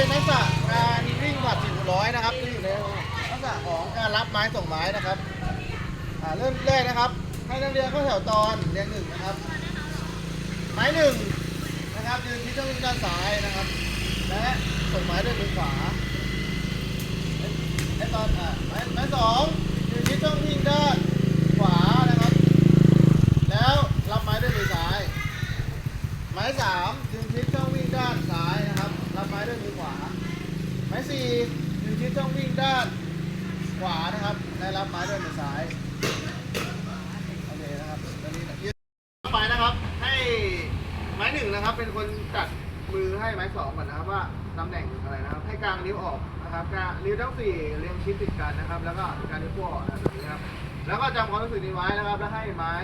เป็นทักษะการวิ่งผลัดสี่คูณร้อยนะครับที่อยู่ในทักษะของการรับไม้ส่งไม้นะครับอ่าเริ่มแรกนะครับ ให้นักเรียนเข้าแถวตอนเรียงหนึ่งนะครับ ไม้หนึ่งนะครับยืนที่ช่องวิ่งด้านซ้ายนะครับ และส่งไม้ด้วยมือขวาไอ้ตอนอ่าไม้ไม้สองยืนที่ช่องวิ่งด้านขวานะครับ แล้วรับไม้ด้วยมือซ้าย ไม้สามยืนทิศช่องวิ่งด้านซ้ายนะครับ รับไม้ด้วยมือขวา ไม้สี่ยืนทิศช่องวิ่งด้านขวานะครับและรับไม้ด้วยมือซ้าย โอเคนะครับตอนนี้ยืนต่อไปนะครับ ให้ไม้หนึ่งนะครับ เป็นคนจัดมือให้ไม้สองก่อนนะครับว่าตำแหน่งอะไรนะครับ ให้กลางนิ้วออกนะครับกางนิ้วทั้งสี่เรียงชิดติดกันนะครับ แล้วก็กางนิ้วโป้งออกแบบนี้ครับแล้วก็จำความรู้สึกนี้ไว้นะครับ แล้วให้ไม้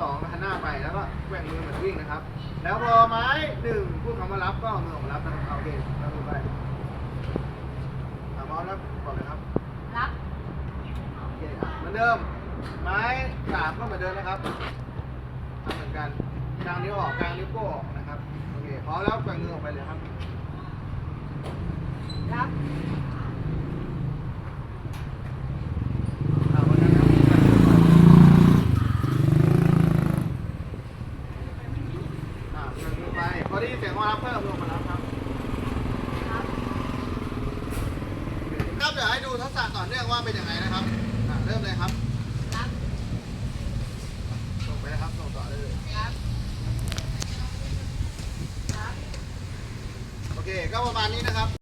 สองหันหน้าไปแล้วก็แกว่งมือเหมือนวิ่งนะครับ แล้วพอไม้หนึ่งพูดคำว่ารับก็เอามือออกรับนะครับเอาโอเคแล้วมือไป อะพร้อมแล้วบอกเลยครับรับโอเคอะเหมือนเดิม ไม้สามก็เหมือนเดิมนะครับทำเหมือนกันกลางนิ้วออกกลางนิ้วโป้งออกนะครับโอเคพร้อมแล้วแกว่งมือออกไปเลยครับ รับอะวันนั้นครับอะแกว่งมือไปพอได้ยินเสียงว่ารับเพิ่มลงมารับครับรับ ครับเดี๋ยวให้ดูทักษะต่อเนื่องว่าเป็นยังไงนะครับอะเริ่มเลยครับรับ ส่งไปนะครับ ส่งต่อได้เลยรับรับ โอเค ก็ประมาณนี้นะครับ